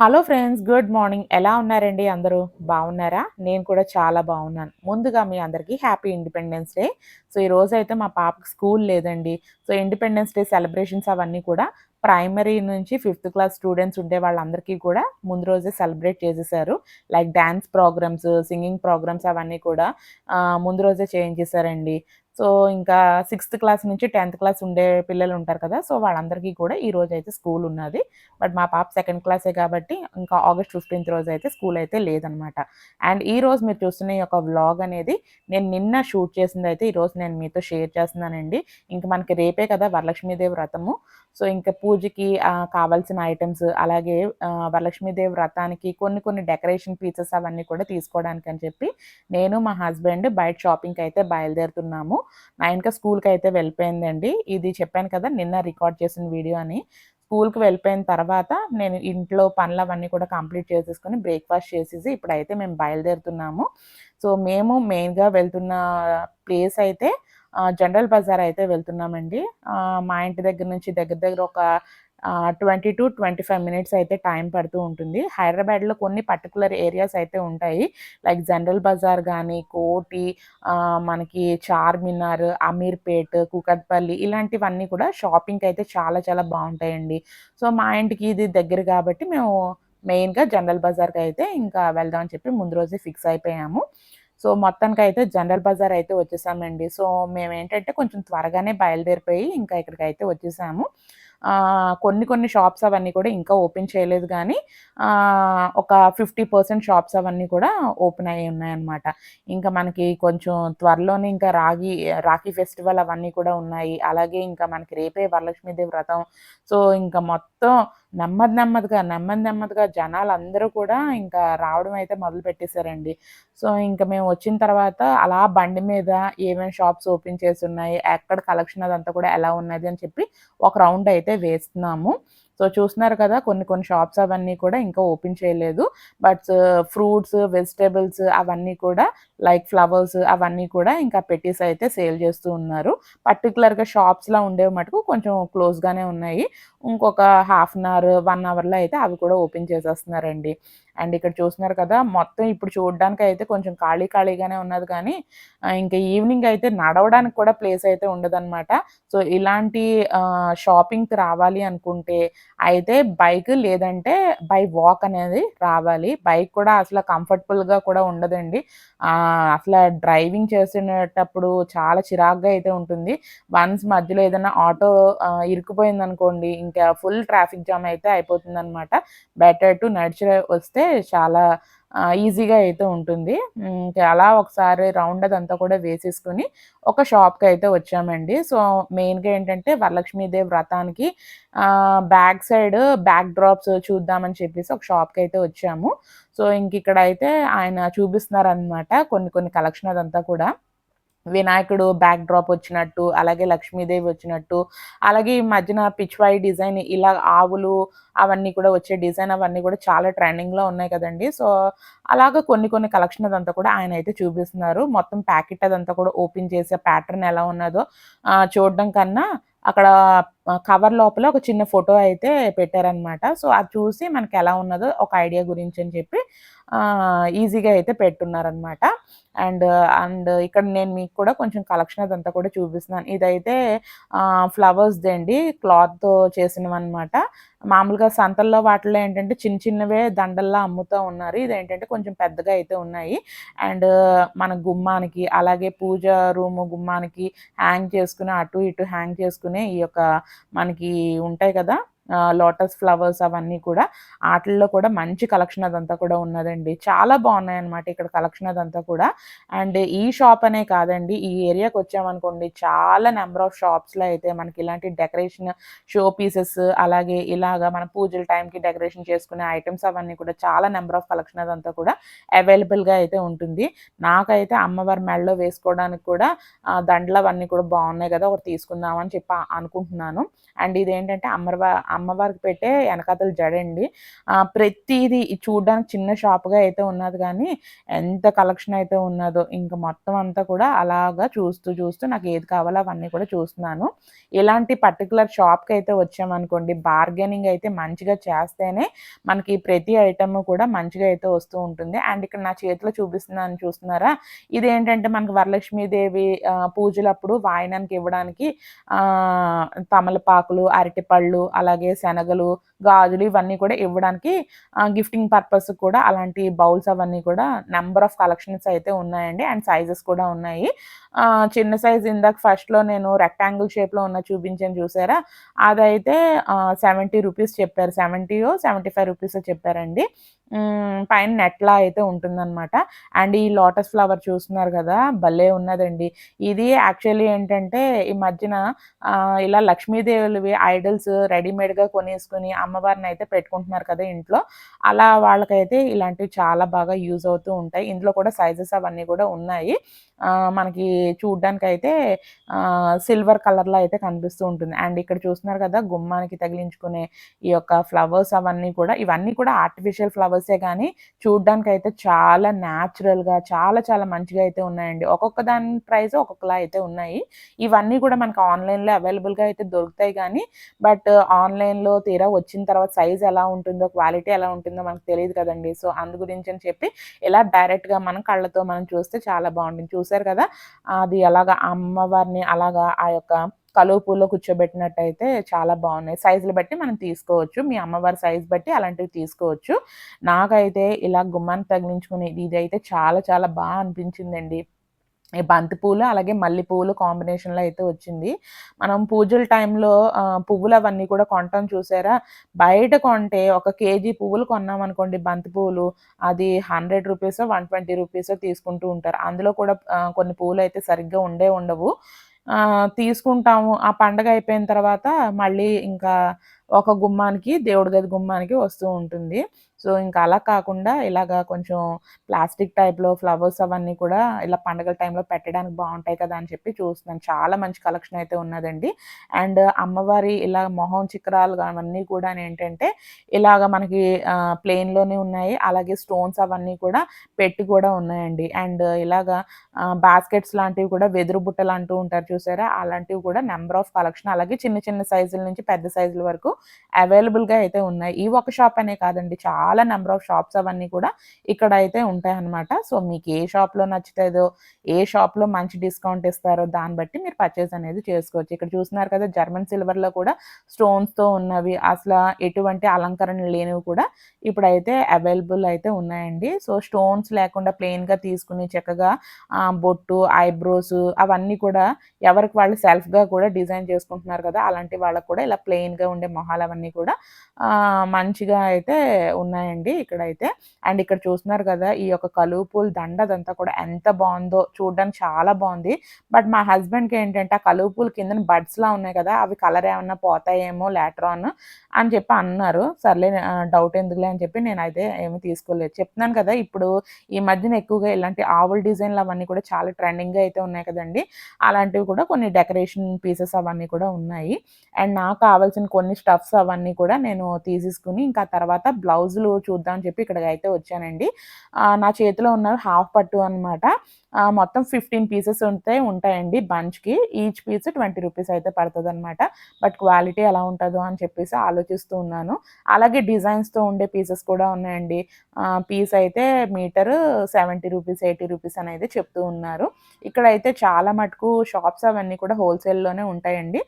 Hello friends good morning. ఎలా ఉన్నారండి అందరూ? బాగున్నారా? నేను కూడా చాలా బాగున్నాను. ముందుగా మీ అందరికీ హ్యాపీ ఇండిపెండెన్స్ డే. సో ఈ రోజు అయితే మా పాపకి స్కూల్ లేదండి. సో ఇండిపెండెన్స్ డే సెలబ్రేషన్స్ అవన్నీ కూడా ప్రైమరీ నుంచి ఫిఫ్త్ క్లాస్ స్టూడెంట్స్ ఉండే వాళ్ళందరికీ కూడా ముందు రోజే సెలబ్రేట్ చేసేసారు. Like dance programmes singing programmes అవన్నీ కూడా ముందు రోజే చేయించేసారండి సో ఇంకా సిక్స్త్ క్లాస్ నుంచి టెన్త్ క్లాస్ ఉండే పిల్లలు ఉంటారు కదా సో వాళ్ళందరికీ కూడా ఈ రోజు అయితే స్కూల్ ఉన్నది. బట్ మా పాప సెకండ్ క్లాసే కాబట్టి ఇంకా ఆగస్ట్ ఫిఫ్టీన్త్ రోజు అయితే స్కూల్ అయితే లేదనమాట. అండ్ ఈ రోజు మీరు చూస్తున్న ఈ యొక్క వ్లాగ్ అనేది నేను నిన్న షూట్ చేసింది అయితే ఈరోజు నేను మీతో షేర్ చేస్తున్నానండి. ఇంకా మనకి రేపే కదా వరలక్ష్మీదేవి వ్రతము. సో ఇంకా పూజకి కావాల్సిన ఐటమ్స్ అలాగే వరలక్ష్మీదేవి వ్రతానికి కొన్ని కొన్ని డెకరేషన్ పీసెస్ అవన్నీ కూడా తీసుకోవడానికి అని చెప్పి నేను మా హస్బెండ్ బయట షాపింగ్కి అయితే బయలుదేరుతున్నాము. నైన్కి స్కూల్కి అయితే వెళ్ళిపోయిందండి. ఇది చెప్పాను కదా నిన్న రికార్డ్ చేసిన వీడియో అని. స్కూల్కి వెళ్ళిపోయిన తర్వాత నేను ఇంట్లో పనులు అవన్నీ కూడా కంప్లీట్ చేసేసుకొని బ్రేక్ఫాస్ట్ చేసేసి ఇప్పుడైతే మేము బయలుదేరుతున్నాము. సో మేము మెయిన్గా వెళ్తున్న ప్లేస్ అయితే జనరల్ బజార్ అయితే వెళ్తున్నామండి. మా ఇంటి దగ్గర నుంచి దగ్గర దగ్గర ఒక twenty two twenty five minutes అయితే టైం పడుతూ ఉంటుంది. హైదరాబాద్లో కొన్ని పర్టికులర్ ఏరియాస్ అయితే ఉంటాయి. లైక్ జనరల్ బజార్ కానీ కోటి మనకి చార్మినార్ అమీర్పేట్ కుకట్పల్లి ఇలాంటివన్నీ కూడా షాపింగ్కి అయితే చాలా చాలా బాగుంటాయండి. సో మా ఇంటికి ఇది దగ్గర కాబట్టి మేము మెయిన్గా జనరల్ బజార్కి అయితే ఇంకా వెళ్దాం అని చెప్పి ముందు రోజే ఫిక్స్ అయిపోయాము. సో మొత్తానికి అయితే జనరల్ బజార్ అయితే వచ్చేసామండి. సో మేము ఏంటంటే కొంచెం త్వరగానే బయలుదేరిపోయి ఇంకా ఇక్కడికి అయితే వచ్చేసాము. కొన్ని కొన్ని షాప్స్ అవన్నీ కూడా ఇంకా ఓపెన్ చేయలేదు కానీ ఒక ఫిఫ్టీ పర్సెంట్ షాప్స్ అవన్నీ కూడా ఓపెన్ అయ్యి ఉన్నాయన్నమాట. ఇంకా మనకి కొంచెం త్వరలోనే ఇంకా రాగి రాఖీ ఫెస్టివల్ అవన్నీ కూడా ఉన్నాయి. అలాగే ఇంకా మనకి రేపే వరలక్ష్మీదేవి వ్రతం. సో ఇంకా మొత్తం నెమ్మది నెమ్మదిగా నెమ్మది నెమ్మదిగా జనాలు అందరూ కూడా ఇంకా రావడం అయితే మొదలు పెట్టేశారండి. సో ఇంకా మేము వచ్చిన తర్వాత అలా బండి మీద ఏమేమి షాప్స్ ఓపెన్ చేసి ఉన్నాయి ఎక్కడ కలెక్షన్ అదంతా కూడా ఎలా ఉన్నది అని చెప్పి ఒక రౌండ్ అయితే వేస్తున్నాము. సో చూస్తున్నారు కదా కొన్ని కొన్ని షాప్స్ అవన్నీ కూడా ఇంకా ఓపెన్ చేయలేదు. బట్ ఫ్రూట్స్ వెజిటేబుల్స్ అవన్నీ కూడా లైక్ ఫ్లవర్స్ అవన్నీ కూడా ఇంకా పెట్టేసి అయితే సేల్ చేస్తూ ఉన్నారు. పర్టికులర్గా షాప్స్లో ఉండేవి మటుకు కొంచెం క్లోజ్గానే ఉన్నాయి. ఇంకొక హాఫ్ అన్ అవర్ వన్ అవర్లో అయితే అవి కూడా ఓపెన్ చేసేస్తున్నారండి. అండ్ ఇక్కడ చూస్తున్నారు కదా మొత్తం ఇప్పుడు చూడడానికి అయితే కొంచెం ఖాళీ ఖాళీగానే ఉన్నది కానీ ఇంకా ఈవినింగ్ అయితే నడవడానికి కూడా ప్లేస్ అయితే ఉండదన్నమాట. సో ఇలాంటి షాపింగ్కి రావాలి అనుకుంటే అయితే బైక్ లేదంటే బై వాక్ అనేది రావాలి. బైక్ కూడా అసలు కంఫర్టబుల్గా కూడా ఉండదండి. అసలు డ్రైవింగ్ చేసేటప్పుడు చాలా చిరాగ్గా అయితే ఉంటుంది. వన్స్ మధ్యలో ఏదైనా ఆటో ఇరుకుపోయింది అనుకోండి ఇంకా ఫుల్ ట్రాఫిక్ జామ్ అయితే అయిపోతుంది అనమాట బెటర్ టు నడిచి వస్తే చాలా ఈజీగా అయితే ఉంటుంది. అలా ఒకసారి రౌండ్ అదంతా కూడా వేసేసుకుని ఒక షాప్కి అయితే వచ్చామండి. సో మెయిన్గా ఏంటంటే వరలక్ష్మీదేవి వ్రతానికి బ్యాక్ సైడ్ బ్యాక్ డ్రాప్స్ చూద్దామని చెప్పేసి ఒక షాప్కి అయితే వచ్చాము. సో ఇంక ఇక్కడ అయితే ఆయన చూపిస్తున్నారనమాట కొన్ని కొన్ని కలెక్షన్ అదంతా కూడా. వినాయకుడు బ్యాక్ డ్రాప్ వచ్చినట్టు అలాగే లక్ష్మీదేవి వచ్చినట్టు అలాగే ఈ మధ్యన పిచ్వాయి డిజైన్ ఇలా ఆవులు అవన్నీ కూడా వచ్చే డిజైన్ అవన్నీ కూడా చాలా ట్రెండింగ్లో ఉన్నాయి కదండి. సో అలాగ కొన్ని కొన్ని కలెక్షన్ అదంతా కూడా ఆయన అయితే చూపిస్తున్నారు. మొత్తం ప్యాకెట్ అదంతా కూడా ఓపెన్ చేసే ప్యాటర్న్ ఎలా ఉన్నదో చూడడం కన్నా అక్కడ కవర్ లోపల ఒక చిన్న ఫోటో అయితే పెట్టారనమాట సో అది చూసి మనకి ఎలా ఉన్నదో ఒక ఐడియా గురించి అని చెప్పి ఈజీగా అయితే పెట్టున్నారనమాట అండ్ అండ్ ఇక్కడ నేను మీకు కూడా కొంచెం కలెక్షన్ అదంతా కూడా చూపిస్తున్నాను. ఇదైతే ఫ్లవర్స్ అండి. క్లాత్తో చేసినవన్నమాట. మామూలుగా సంతల్లో వాటిలో ఏంటంటే చిన్న చిన్నవే దండల్లా అమ్ముతూ ఉన్నారు. ఇదేంటంటే కొంచెం పెద్దగా అయితే ఉన్నాయి. అండ్ మన గుమ్మానికి అలాగే పూజ రూము గుమ్మానికి హ్యాంగ్ చేసుకుని అటు ఇటు హ్యాంగ్ చేసుకునే ఈ యొక్క మనకి ఉంటాయి కదా. లోటస్ ఫ్లవర్స్ అవన్నీ కూడా వాటిల్లో కూడా మంచి కలెక్షన్ అదంతా కూడా ఉన్నదండి. చాలా బాగున్నాయి అనమాట ఇక్కడ కలెక్షన్ అదంతా కూడా. అండ్ ఈ షాప్ అనే కాదండి ఈ ఏరియాకి వచ్చామనుకోండి చాలా నెంబర్ ఆఫ్ షాప్స్లో అయితే మనకి ఇలాంటి డెకరేషన్ షో పీసెస్ అలాగే ఇలాగా మన పూజల టైంకి డెకరేషన్ చేసుకునే ఐటమ్స్ అవన్నీ కూడా చాలా నెంబర్ ఆఫ్ కలెక్షన్ అదంతా కూడా అవైలబుల్గా అయితే ఉంటుంది. నాకైతే అమ్మవారి మెడలో వేసుకోవడానికి కూడా దండలు అవన్నీ కూడా బాగున్నాయి కదా ఒకటి తీసుకుందామని చెప్పి అనుకుంటున్నాను. అండ్ ఇదేంటంటే అమ్మవారి అమ్మవారికి పెట్టే వెనకాతల జడండి. ప్రతిదీ చూడడానికి చిన్న షాప్గా అయితే ఉన్నది కానీ ఎంత కలెక్షన్ అయితే ఉన్నదో ఇంకా మొత్తం అంతా కూడా అలాగా చూస్తూ చూస్తూ నాకు ఏది కావాలో అవన్నీ కూడా చూస్తున్నాను. ఇలాంటి పర్టికులర్ షాప్కి అయితే వచ్చామనుకోండి బార్గెనింగ్ అయితే మంచిగా చేస్తేనే మనకి ప్రతి ఐటమ్ కూడా మంచిగా అయితే వస్తూ ఉంటుంది. అండ్ ఇక్కడ నా చేతిలో చూపిస్తున్నాను చూస్తున్నారా? ఇదేంటంటే మనకి వరలక్ష్మీదేవి పూజలప్పుడు వాయనానికి ఇవ్వడానికి తమలపాకులు అరటిపళ్ళు అలాగే శనగలు గాజులు ఇవన్నీ కూడా ఇవ్వడానికి గిఫ్టింగ్ పర్పస్ కూడా అలాంటి బౌల్స్ అవన్నీ కూడా నెంబర్ ఆఫ్ కలెక్షన్స్ అయితే ఉన్నాయండి. అండ్ సైజెస్ కూడా ఉన్నాయి. చిన్న సైజ్ ఇందాక ఫస్ట్లో నేను రెక్టాంగిల్ షేప్లో ఉన్న చూపించాను చూసారా? అదైతే సెవెంటీ రూపీస్ చెప్పారు. సెవెంటీయో సెవెంటీ ఫైవ్ రూపీస్ చెప్పారండి. పైన నెట్లా అయితే ఉంటుందన్నమాట. అండ్ ఈ లోటస్ ఫ్లవర్ చూస్తున్నారు కదా భలే ఉన్నదండి. ఇది యాక్చువల్లీ ఏంటంటే ఈ మధ్యన ఇలా లక్ష్మీదేవులవి ఐడల్స్ రెడీమేడ్గా కొనేసుకుని అమ్మవారిని అయితే పెట్టుకుంటున్నారు కదా ఇంట్లో. అలా వాళ్ళకైతే ఇలాంటివి చాలా బాగా యూజ్ అవుతూ ఉంటాయి. ఇందులో కూడా సైజెస్ అవన్నీ కూడా ఉన్నాయి. మనకి చూడ్డానికి అయితే సిల్వర్ కలర్లో అయితే కనిపిస్తూ ఉంటుంది. అండ్ ఇక్కడ చూస్తున్నారు కదా గుమ్మానికి తగిలించుకునే ఈ యొక్క ఫ్లవర్స్ అవన్నీ కూడా ఇవన్నీ కూడా ఆర్టిఫిషియల్ ఫ్లవర్స్ కానీ చూడ్డానికి అయితే చాలా న్యాచురల్గా చాలా చాలా మంచిగా అయితే ఉన్నాయండి. ఒక్కొక్క దాని ప్రైస్ ఒక్కొక్కలా అయితే ఉన్నాయి. ఇవన్నీ కూడా మనకు ఆన్లైన్లో అవైలబుల్గా అయితే దొరుకుతాయి కానీ బట్ ఆన్లైన్లో తీరా వచ్చిన తర్వాత సైజ్ ఎలా ఉంటుందో క్వాలిటీ ఎలా ఉంటుందో మనకు తెలియదు కదండి. సో అందు గురించి అని చెప్పి ఇలా డైరెక్ట్గా మనం కళ్ళతో మనం చూస్తే చాలా బాగుంటుంది. చూసారు కదా? అది అలాగా అమ్మవారిని అలాగా ఆ యొక్క కలువ పూలో కూర్చోబెట్టినట్టయితే చాలా బాగున్నాయి. సైజులు బట్టి మనం తీసుకోవచ్చు. మీ అమ్మవారి సైజ్ బట్టి అలాంటివి తీసుకోవచ్చు. నాకైతే ఇలా గుమ్మాన్ని తగిలించుకునేది ఇది అయితే చాలా చాలా బాగా అనిపించిందండి. ఈ బంతి పూలు అలాగే మల్లె పువ్వులు కాంబినేషన్లో అయితే వచ్చింది. మనం పూజల టైంలో పువ్వులు అవన్నీ కూడా కొంటాం చూసారా? బయట కొంటే ఒక కేజీ పువ్వులు కొన్నాం అనుకోండి బంతి పువ్వులు అది hundred rupees one twenty rupees తీసుకుంటూ ఉంటారు. అందులో కూడా కొన్ని పువ్వులు అయితే సరిగ్గా ఉండే ఉండవు. తీసుకుంటాము. ఆ పండగ అయిపోయిన తర్వాత మళ్ళీ ఇంకా ఒక గుమ్మానికి దేవుడి గది గుమ్మానికి వస్తూ ఉంటుంది. సో ఇంకా అలా కాకుండా ఇలాగా కొంచెం ప్లాస్టిక్ టైప్లో ఫ్లవర్స్ అవన్నీ కూడా ఇలా పండగల టైంలో పెట్టడానికి బాగుంటాయి కదా అని చెప్పి చూస్తున్నాను. చాలా మంచి కలెక్షన్ అయితే ఉన్నదండి. అండ్ అమ్మవారి ఇలా మొహం చిక్రాలు అవన్నీ కూడా ఏంటంటే ఇలాగ మనకి ప్లెయిన్లోనే ఉన్నాయి. అలాగే స్టోన్స్ అవన్నీ కూడా పెట్టి కూడా ఉన్నాయండి. అండ్ ఇలాగా బాస్కెట్స్ లాంటివి కూడా వెదురు బుట్టలు అంటూ ఉంటారు చూసారా? అలాంటివి కూడా నెంబర్ ఆఫ్ కలెక్షన్. అలాగే చిన్న చిన్న సైజుల నుంచి పెద్ద సైజుల వరకు అవైలబుల్గా అయితే ఉన్నాయి. ఈ ఒక షాప్ అనే కాదండి చాలా నెంబర్ ఆఫ్ షాప్స్ అవన్నీ కూడా ఇక్కడ అయితే ఉంటాయి అనమాట సో మీకు ఏ షాప్లో నచ్చుతుందో ఏ షాప్లో మంచి డిస్కౌంట్ ఇస్తారో దాన్ని బట్టి మీరు పర్చేస్ అనేది చేసుకోవచ్చు. ఇక్కడ చూస్తున్నారు కదా జర్మన్ సిల్వర్లో కూడా స్టోన్స్తో ఉన్నవి అసలు ఎటువంటి అలంకరణ లేనివి కూడా ఇప్పుడైతే అవైలబుల్ అయితే ఉన్నాయండి. సో స్టోన్స్ లేకుండా ప్లెయిన్గా తీసుకుని చక్కగా బొట్టు ఐబ్రోస్ అవన్నీ కూడా ఎవరికి వాళ్ళు సెల్ఫ్గా కూడా డిజైన్ చేసుకుంటున్నారు కదా అలాంటి వాళ్ళకు కూడా ఇలా ప్లెయిన్గా ఉండే మొహాలు అవన్నీ కూడా మంచిగా అయితే ఉన్నాయండి ఇక్కడైతే. అండ్ ఇక్కడ చూస్తున్నారు కదా ఈ యొక్క కలువు పూల దండ అదంతా కూడా ఎంత బాగుందో చూడడానికి చాలా బాగుంది. బట్ మా హస్బెండ్కి ఏంటంటే ఆ కలువు పూల కింద బడ్స్లా ఉన్నాయి కదా అవి కలర్ ఏమన్నా పోతాయేమో లాట్రాన్ అని చెప్పి అన్నారు. సర్లే డౌట్ ఎందుకులే అని చెప్పి నేను అయితే ఏమీ తీసుకోలేదు. చెప్తున్నాను కదా ఇప్పుడు ఈ మధ్యన ఎక్కువగా ఇలాంటి ఆవుల డిజైన్లు అవన్నీ కూడా చాలా ట్రెండింగ్గా అయితే ఉన్నాయి కదండి. అలాంటివి కూడా కొన్ని డెకరేషన్ పీసెస్ అవన్నీ కూడా ఉన్నాయి. అండ్ నాకు కావాల్సిన కొన్ని స్టఫ్స్ అవన్నీ కూడా నేను తీసేసుకుని ఇంకా తర్వాత బ్లౌజులు చూద్దామని చెప్పి ఇక్కడికి అయితే వచ్చానండి. నా చేతిలో ఉన్న హాఫ్ పట్టు అనమాట మొత్తం ఫిఫ్టీన్ పీసెస్ ఉంటే ఉంటాయండి బంచ్కి. ఈచ్ పీస్ ట్వంటీ రూపీస్ అయితే పడుతుంది అనమాట బట్ క్వాలిటీ ఎలా ఉంటుందో అని చెప్పేసి ఆలోచిస్తూ ఉన్నాను. అలాగే డిజైన్స్తో ఉండే పీసెస్ కూడా ఉన్నాయండి. పీస్ అయితే metre seventy rupees eighty rupees అనేది చెప్తూ ఉన్నారు. ఇక్కడైతే చాలా మటుకు షాప్స్ అవన్నీ కూడా హోల్సేల్లోనే ఉంటాయండి.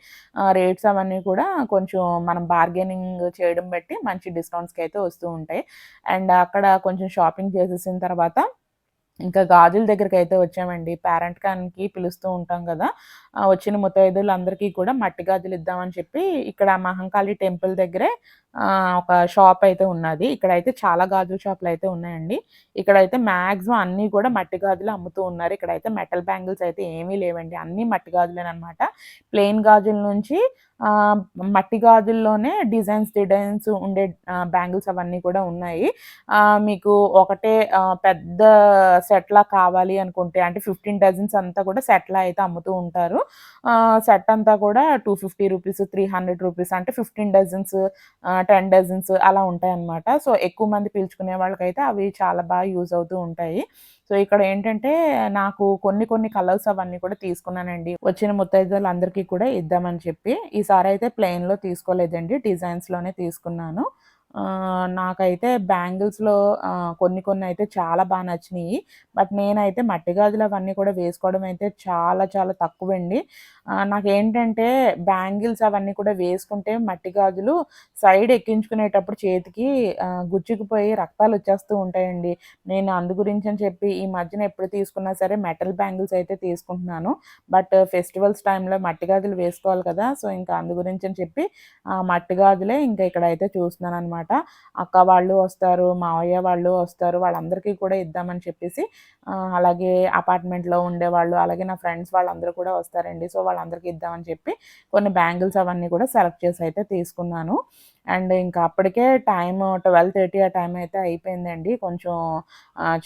రేట్స్ అవన్నీ కూడా కొంచెం మనం బార్గెనింగ్ చేయడం బట్టి మంచి డిస్కౌంట్స్కి అయితే వస్తూ ఉంటాయి. అండ్ అక్కడ కొంచెం షాపింగ్ చేసేసిన తర్వాత ఇంకా గాజుల దగ్గరికి అయితే వచ్చామండి. పేరెంట్ కాన్కి పిలుస్తూ ఉంటాం కదా. వచ్చిన ముత్తైదులు అందరికీ కూడా మట్టి గాజులు ఇద్దామని చెప్పి ఇక్కడ మహంకాళి టెంపుల్ దగ్గరే ఒక షాప్ అయితే ఉన్నది. ఇక్కడైతే చాలా గాజుల షాపులు అయితే ఉన్నాయండి. ఇక్కడైతే మ్యాక్సిమం అన్నీ కూడా మట్టి గాజులు అమ్ముతూ ఉన్నారు. ఇక్కడైతే మెటల్ బ్యాంగిల్స్ అయితే ఏమీ లేవండి. అన్నీ మట్టి గాజులేనమాట ప్లెయిన్ గాజుల నుంచి మట్టి గాజుల్లోనే డిజైన్స్, డిజైన్స్ ఉండే బ్యాంగిల్స్ అవన్నీ కూడా ఉన్నాయి. మీకు ఒకటే పెద్ద సెట్‌లా కావాలి అనుకుంటే అంటే 15 డజన్స్ అంతా కూడా సెట్‌లా అయితే అమ్ముతూ ఉంటారు. సెట్ అంతా కూడా two fifty rupees three hundred rupees అంటే 15 డజన్స్ టెన్ డజన్స్ అలా ఉంటాయి అన్నమాట సో, ఎక్కువ మంది పిలుచుకునే వాళ్ళకైతే అవి చాలా బాగా యూజ్ అవుతూ ఉంటాయి. సో, ఇక్కడ ఏంటంటే నాకు కొన్ని కొన్ని కలర్స్ అవన్నీ కూడా తీసుకున్నానండి. వచ్చిన ముత్తైదువులందరికీ కూడా ఇద్దామని చెప్పి. ఈసారి అయితే ప్లెయిన్‌లో తీసుకోలేదండి. డిజైన్స్‌లోనే తీసుకున్నాను. నాకైతే బ్యాంగిల్స్‌లో కొన్ని కొన్ని అయితే చాలా బాగా నచ్చినాయి బట్ నేనైతే మట్టి గాజులు అవన్నీ కూడా వేసుకోవడం అయితే చాలా చాలా తక్కువండి. అండి నాకేంటంటే బ్యాంగిల్స్ అవన్నీ కూడా వేసుకుంటే మట్టి గాజులు సైడ్ ఎక్కించుకునేటప్పుడు చేతికి గుచ్చుకుపోయి రక్తాలు వచ్చేస్తూ ఉంటాయండి. నేను అందు గురించి అని చెప్పి ఈ మధ్యన ఎప్పుడు తీసుకున్నా సరే మెటల్ బ్యాంగిల్స్ అయితే తీసుకుంటున్నాను. బట్ ఫెస్టివల్స్ టైంలో మట్టి గాజులు వేసుకోవాలి కదా! సో, ఇంకా అందు గురించి అని చెప్పి ఆ మట్టి గాజులే ఇంకా ఇక్కడ అయితే చూస్తున్నాను అనమాట అక్క వాళ్ళు వస్తారు, మావయ్య వాళ్ళు వస్తారు. వాళ్ళందరికీ కూడా ఇద్దామని చెప్పేసి అలాగే అపార్ట్మెంట్‌లో ఉండేవాళ్ళు, అలాగే నా ఫ్రెండ్స్ వాళ్ళందరూ కూడా వస్తారండి. సో, వాళ్ళందరికీ ఇద్దామని చెప్పి కొన్ని బ్యాంగిల్స్ అవన్నీ కూడా సెలెక్ట్ చేసి అయితే తీసుకున్నాను. అండ్ ఇంకా అప్పటికే టైం ట్వెల్వ్ థర్టీ ఆ టైం అయితే అయిపోయిందండి. కొంచెం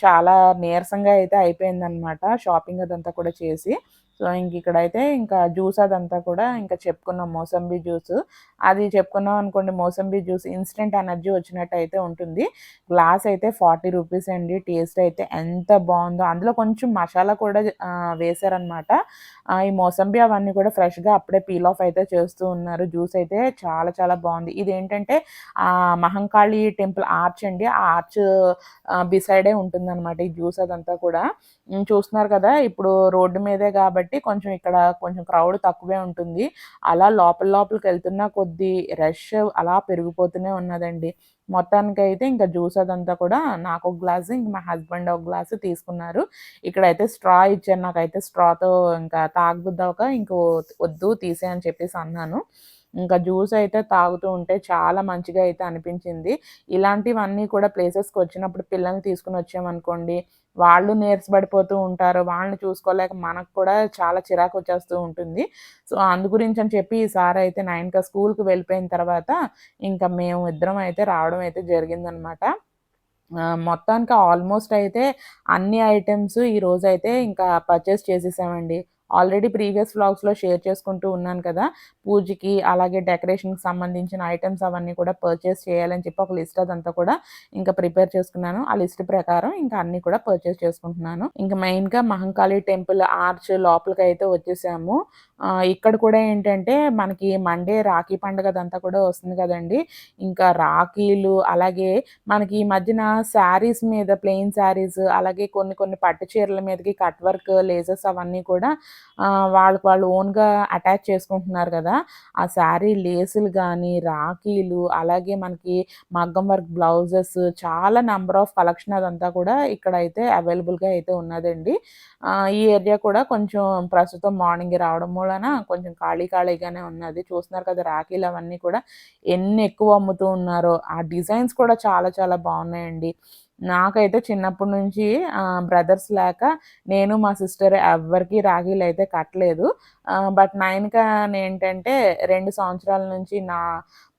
చాలా నీరసంగా అయితే అయిపోయిందనమాట షాపింగ్ అదంతా కూడా చేసి. సో, ఇంక ఇక్కడైతే ఇంకా జ్యూస్ అదంతా కూడా ఇంకా చెప్పుకున్నాం మోసంబి జ్యూస్ అది చెప్పుకున్నాం అనుకోండి మోసంబి జ్యూస్ ఇన్‌స్టంట్ ఎనర్జీ వచ్చినట్టు అయితే ఉంటుంది. గ్లాస్ అయితే 40 రూపీస్ అండి. టేస్ట్ అయితే ఎంత బాగుందో అందులో కొంచెం మసాలా కూడా వేశారనమాట. ఈ మోసంబి అవన్నీ కూడా ఫ్రెష్‌గా అప్పుడే పీల్ ఆఫ్ అయితే చేస్తూ ఉన్నారు. జ్యూస్ అయితే చాలా చాలా బాగుంది ఇది ఏంటంటే మహంకాళి టెంపుల్ ఆర్చ్ అండి. ఆ ఆర్చ్ బిసైడే ఉంటుందనమాట ఈ జ్యూస్ అదంతా కూడా. చూస్తున్నారు కదా! ఇప్పుడు రోడ్డు మీదే కాబట్టి కాబట్టి కొంచెం ఇక్కడ కొంచెం క్రౌడ్ తక్కువే ఉంటుంది. అలా లోపల లోపలికి వెళ్తున్న కొద్దీ రష్ అలా పెరిగిపోతూనే ఉన్నదండి. మొత్తానికైతే ఇంకా జ్యూస్ అదంతా కూడా నాకు ఒక గ్లాసు, ఇంక మా హస్బెండ్ ఒక గ్లాసు తీసుకున్నారు. ఇక్కడైతే స్ట్రా ఇచ్చారు. నాకైతే స్ట్రాతో ఇంకా తాగుద్దాక ఇంక వద్దు తీసే అని చెప్పేసి అన్నాను. ఇంకా జ్యూస్ అయితే తాగుతూ ఉంటే చాలా మంచిగా అయితే అనిపించింది. ఇలాంటివన్నీ కూడా ప్లేసెస్‌కి వచ్చినప్పుడు పిల్లల్ని తీసుకొని వచ్చామనుకోండి, వాళ్ళు నీరసపడిపోతూ ఉంటారు. వాళ్ళని చూసుకోలేక మనకు కూడా చాలా చిరాకు వచ్చేస్తూ ఉంటుంది. సో, అందు అని చెప్పి ఈసారి అయితే నైన్కి స్కూల్‌కి వెళ్ళిపోయిన తర్వాత ఇంకా మేము ఇద్దరం అయితే రావడం అయితే జరిగిందనమాట. మొత్తానికి ఆల్మోస్ట్ అయితే అన్ని ఐటెమ్స్ అయితే ఇంకా పర్చేస్ చేసేసామండి. ఆల్రెడీ ప్రీవియస్ వ్లాగ్స్‌లో షేర్ చేసుకుంటూ ఉన్నాను కదా! పూజకి అలాగే డెకరేషన్‌కి సంబంధించిన ఐటమ్స్ అవన్నీ కూడా పర్చేస్ చేయాలని చెప్పి ఒక లిస్ట్ అదంతా కూడా ఇంకా ప్రిపేర్ చేసుకున్నాను. ఆ లిస్ట్ ప్రకారం ఇంకా అన్నీ కూడా పర్చేస్ చేసుకుంటున్నాను. ఇంకా మెయిన్‌గా మహంకాళి టెంపుల్ ఆర్చ్ లోపలికి అయితే వచ్చేసాము. ఇక్కడ కూడా ఏంటంటే మనకి మండే రాఖీ పండుగ అదంతా కూడా వస్తుంది కదండీ! ఇంకా రాఖీలు అలాగే మనకి ఈ మధ్యన శారీస్ మీద ప్లెయిన్ శారీస్ అలాగే కొన్ని కొన్ని పట్టు చీరల మీదకి కట్ వర్క్ లేజర్స్ అవన్నీ కూడా వాళ్ళకి వాళ్ళు ఓన్‌గా అటాచ్ చేసుకుంటున్నారు కదా! ఆ శారీ లేసులు కానీ రాఖీలు అలాగే మనకి మగ్గం వర్క్ బ్లౌజెస్ చాలా నెంబర్ ఆఫ్ కలెక్షన్ అదంతా కూడా ఇక్కడైతే అవైలబుల్‌గా అయితే ఉన్నదండి. ఈ ఏరియా కూడా కొంచెం ప్రస్తుతం మార్నింగ్ రావడం వలన కొంచెం ఖాళీ ఖాళీగానే ఉన్నది. చూస్తున్నారు కదా! రాఖీలు అవన్నీ కూడా ఎన్ని ఎక్కువ అమ్ముతూ ఉన్నారో. ఆ డిజైన్స్ కూడా చాలా చాలా బాగున్నాయండి నాకైతే చిన్నప్పటి నుంచి బ్రదర్స్ లేక నేను, మా సిస్టర్ ఎవ్వరికీ అయితే కట్టలేదు. బట్ నైన్కా ఏంటంటే రెండు సంవత్సరాల నుంచి నా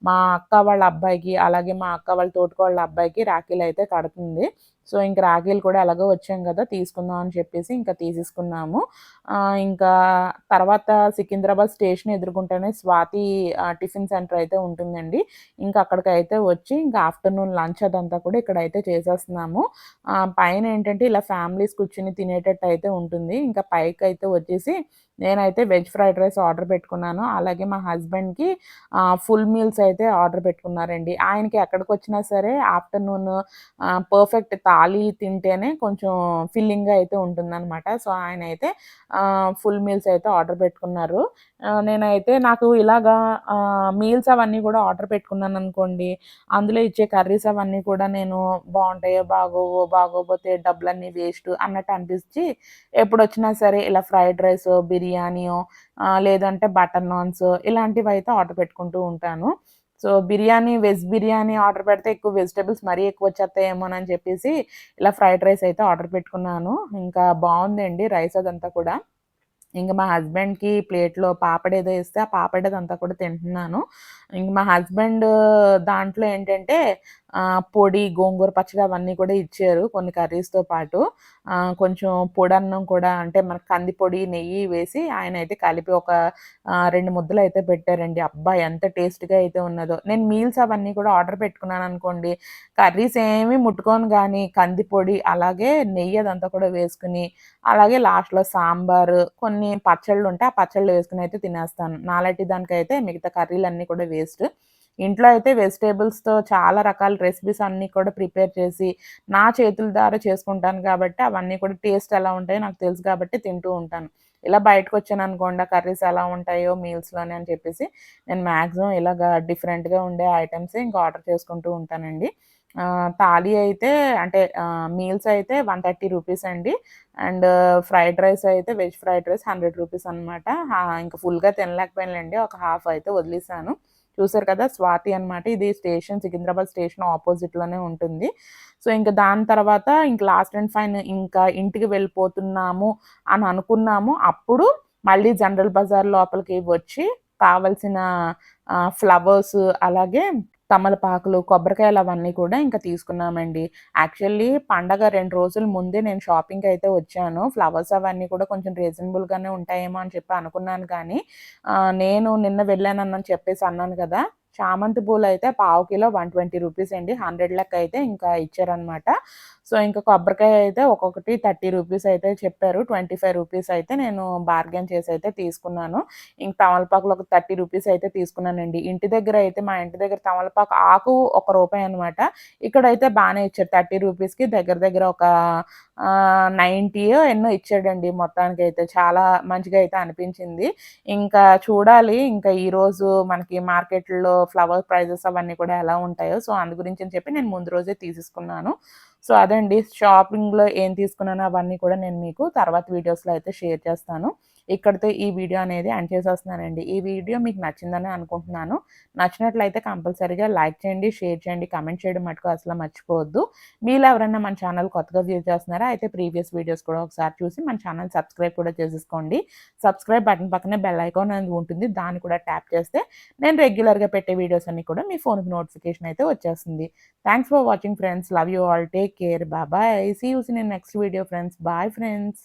మా అక్క వాళ్ళ అబ్బాయికి, అలాగే మా అక్క వాళ్ళ తోటికోడళ్ళ అబ్బాయికి రాఖీలైతే కడుతుంది. సో, ఇంక రాఖీలు కూడా ఎలాగో వచ్చాం కదా! తీసుకుందాం అని చెప్పేసి ఇంకా తీసేసుకున్నాము. ఇంకా తర్వాత సికింద్రాబాద్ స్టేషన్ ఎదుర్కొంటేనే స్వాతి టిఫిన్ సెంటర్ అయితే ఉంటుందండి. ఇంక అక్కడికైతే వచ్చి ఇంకా ఆఫ్టర్‌నూన్ లంచ్ అదంతా కూడా ఇక్కడైతే చేసేస్తున్నాము. పైన ఏంటంటే ఇలా ఫ్యామిలీస్ కూర్చొని తినేటట్టు అయితే ఉంటుంది. ఇంకా పైకి అయితే వచ్చేసి నేనైతే వెజ్ ఫ్రైడ్ రైస్ ఆర్డర్ పెట్టుకున్నాను. అలాగే మా హస్బెండ్‌కి ఫుల్ మీల్స్ అయితే ఆర్డర్ పెట్టుకున్నారండి. ఆయనకి ఎక్కడికి వచ్చినా సరే ఆఫ్టర్‌నూన్ పర్ఫెక్ట్ తాళి తింటేనే కొంచెం ఫిల్లింగ్‌గా అయితే ఉంటుందనమాట. సో, ఆయన అయితే ఫుల్ మీల్స్ అయితే ఆర్డర్ పెట్టుకున్నారు. నేనైతే నాకు ఇలాగా మీల్స్ అవన్నీ కూడా ఆర్డర్ పెట్టుకున్నాను అనుకోండి అందులో ఇచ్చే కర్రీస్ అవన్నీ కూడా నేను బాగుంటాయో బాగోవో, బాగోపోతే డబ్బులన్నీ వేస్ట్ అన్నట్టు అనిపించి ఎప్పుడు వచ్చినా సరే ఇలా ఫ్రైడ్ రైస్ బిర్యానీ బిర్యానీయో లేదంటే బటర్ నాన్స్ ఇలాంటివి అయితే ఆర్డర్ పెట్టుకుంటూ ఉంటాను. So, biryani veg biryani order పెడితే ఎక్కువ వెజిటేబుల్స్ మరీ ఎక్కువొచ్చేత్తాయేమోనని చెప్పేసి ఇలా ఫ్రైడ్ రైస్ అయితే ఆర్డర్ పెట్టుకున్నాను. ఇంకా బాగుందండి రైస్ అదంతా కూడా. ఇంకా మా హస్బెండ్‌కి ప్లేట్‌లో పాపడేదో ఇస్తే, ఆ పాపడదంతా కూడా తింటున్నాను. ఇంక మా హస్బెండ్ దాంట్లో ఏంటంటే పొడి, గోంగూర పచ్చడి అవన్నీ కూడా ఇచ్చారు కొన్ని కర్రీస్‌తో పాటు. కొంచెం పొడన్నం కూడా అంటే మనకు కంది పొడి, నెయ్యి వేసి ఆయన అయితే కలిపి ఒక రెండు ముద్దలు అయితే పెట్టారండి. అబ్బా! ఎంత టేస్ట్‌గా అయితే ఉన్నదో. నేను మీల్స్ అవన్నీ కూడా ఆర్డర్ పెట్టుకున్నాను అనుకోండి కర్రీస్ ఏమి ముట్టుకోను కానీ కంది పొడి అలాగే నెయ్యి అదంతా కూడా వేసుకుని అలాగే లాస్ట్‌లో సాంబారు, కొన్ని పచ్చళ్ళు ఉంటే ఆ పచ్చళ్ళు వేసుకుని అయితే తినేస్తాను. నాలాంటి దానికైతే మిగతా కర్రీలు అన్నీ కూడా వేస్ట్. ఇంట్లో అయితే వెజిటేబుల్స్తో చాలా రకాల రెసిపీస్ అన్నీ కూడా ప్రిపేర్ చేసి, నా చేతుల ద్వారా చేసుకుంటాను కాబట్టి, అవన్నీ కూడా టేస్ట్ ఎలా ఉంటాయో నాకు తెలుసు కాబట్టి తింటూ ఉంటాను. ఇలా బయటకొచ్చాననుకోండి, అనుకోండి కర్రీస్ ఎలా ఉంటాయో మీల్స్‌లోని అని చెప్పేసి, నేను మ్యాక్సిమం ఇలాగా డిఫరెంట్‌గా ఉండే ఐటమ్స్ ఇంకా ఆర్డర్ చేసుకుంటూ ఉంటానండి. థాలీ అయితే అంటే మీల్స్ అయితే 130 రూపీస్ అండి. అండ్ ఫ్రైడ్ రైస్ అయితే వెజ్ ఫ్రైడ్ రైస్ 100 రూపీస్ అనమాట. ఇంకా ఫుల్‌గా తినలేకపోయానులేండి ఒక హాఫ్ అయితే వదిలేసాను. చూసారు కదా! స్వాతి అనమాట. ఇది స్టేషన్ సికింద్రాబాద్ స్టేషన్ ఆపోజిట్లోనే ఉంటుంది. సో, ఇంక దాని తర్వాత ఇంక లాస్ట్ అండ్ ఫైన్ ఇంకా ఇంటికి వెళ్ళిపోతున్నాము అని అనుకున్నాము. అప్పుడు మళ్ళీ జనరల్ బజార్ లోపలికి వచ్చి కావలసిన ఫ్లవర్స్ అలాగే తమలపాకులు, కొబ్బరికాయలు అవన్నీ కూడా ఇంకా తీసుకున్నామండి. యాక్చువల్లీ పండగ రెండు రోజుల ముందే నేను షాపింగ్కి అయితే వచ్చాను. ఫ్లవర్స్ అవన్నీ కూడా కొంచెం రీజనబుల్‌గానే ఉంటాయేమో అని చెప్పి అనుకున్నాను కానీ, నేను నిన్న వెళ్ళానని చెప్పేసి అన్నాను కదా! చామంతి పూలయితే పావు కిలో 120 రూపీస్ అండి. 100 లెక్క అయితే ఇంకా ఇచ్చారనమాట. సో, ఇంకా కొబ్బరికాయ అయితే ఒక్కొక్కటి 30 రూపీస్ అయితే చెప్పారు. 25 రూపీస్ అయితే నేను బార్గెన్ చేసి అయితే తీసుకున్నాను. ఇంక తమలపాకులు ఒక 30 రూపీస్ అయితే తీసుకున్నానండి. ఇంటి దగ్గర అయితే మా ఇంటి దగ్గర తమలపాకు ఆకు ఒక రూపాయి అనమాట. ఇక్కడైతే బాగానే ఇచ్చారు. 30 రూపీస్‌కి దగ్గర దగ్గర ఒక నైంటీ ఎన్నో ఇచ్చాడండి మొత్తానికి అయితే చాలా మంచిగా అయితే అనిపించింది. ఇంకా చూడాలి ఇంకా ఈరోజు మనకి మార్కెట్‌లో ఫ్లవర్ ప్రైజెస్ అవన్నీ కూడా ఎలా ఉంటాయో. సో, అందు గురించి అని చెప్పి నేను ముందు రోజే తీసేసుకున్నాను. సో, అదండి షాపింగ్‌లో ఏం తీసుకున్నానో అవన్నీ కూడా నేను మీకు తర్వాత వీడియోస్‌లో అయితే షేర్ చేస్తాను. ఇక్కడితో ఈ వీడియో అనేది ఎండ్ చేసేస్తున్నానండి. ఈ వీడియో మీకు నచ్చిందని అనుకుంటున్నాను. నచ్చినట్లయితే కంపల్సరీగా లైక్ చేయండి, షేర్ చేయండి, కమెంట్ చేయడం మటుకు అసలు మర్చిపోవద్దు. మీలో ఎవరైనా మన ఛానల్ కొత్తగా వ్యూ చేస్తున్నారా? అయితే ప్రీవియస్ వీడియోస్ కూడా ఒకసారి చూసి మన ఛానల్ సబ్స్క్రైబ్ కూడా చేసేసుకోండి. సబ్స్క్రైబ్ బటన్ పక్కనే బెల్ ఐకాన్ అనేది ఉంటుంది. దాన్ని కూడా ట్యాప్ చేస్తే నేను రెగ్యులర్‌గా పెట్టే వీడియోస్ అన్నీ కూడా మీ ఫోన్‌కి నోటిఫికేషన్ అయితే వచ్చేస్తుంది. Thanks for watching friends. Love you all. Take care. Bye bye see yous in next video friends. Bye friends.